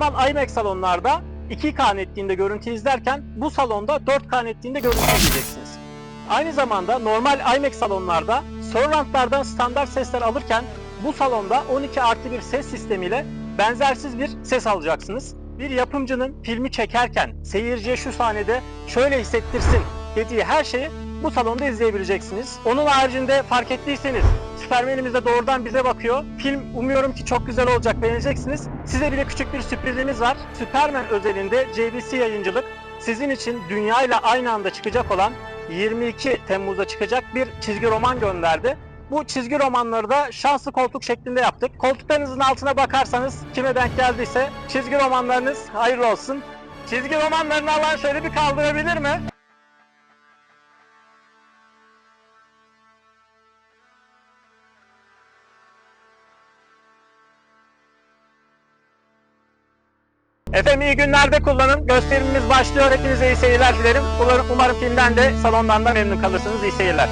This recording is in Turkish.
normal IMAX salonlarda 2K netliğinde görüntü izlerken bu salonda 4K netliğinde görüntü izleyeceksiniz. Aynı zamanda normal IMAX salonlarda surroundlardan standart sesler alırken bu salonda 12 artı bir ses sistemiyle benzersiz bir ses alacaksınız. Bir yapımcının filmi çekerken seyirciye şu sahnede şöyle hissettirsin dediği her şeyi bu salonda izleyebileceksiniz. Onun haricinde fark ettiyseniz Süpermenimiz de doğrudan bize bakıyor. Film umuyorum ki çok güzel olacak, beğeneceksiniz. Size bile küçük bir sürprizimiz var. Süpermen özelinde JVC Yayıncılık sizin için dünyayla aynı anda çıkacak olan 22 Temmuz'da çıkacak bir çizgi roman gönderdi. Bu çizgi romanları da şanslı koltuk şeklinde yaptık. Koltuklarınızın altına bakarsanız kime denk geldiyse çizgi romanlarınız hayırlı olsun. Çizgi romanlarını alan şöyle bir kaldırabilir mi? Efendim iyi günlerde kullanın. Gösterimimiz başlıyor. Hepinize iyi seyirler dilerim. Umarım, filmden de salondan da memnun kalırsınız. İyi seyirler.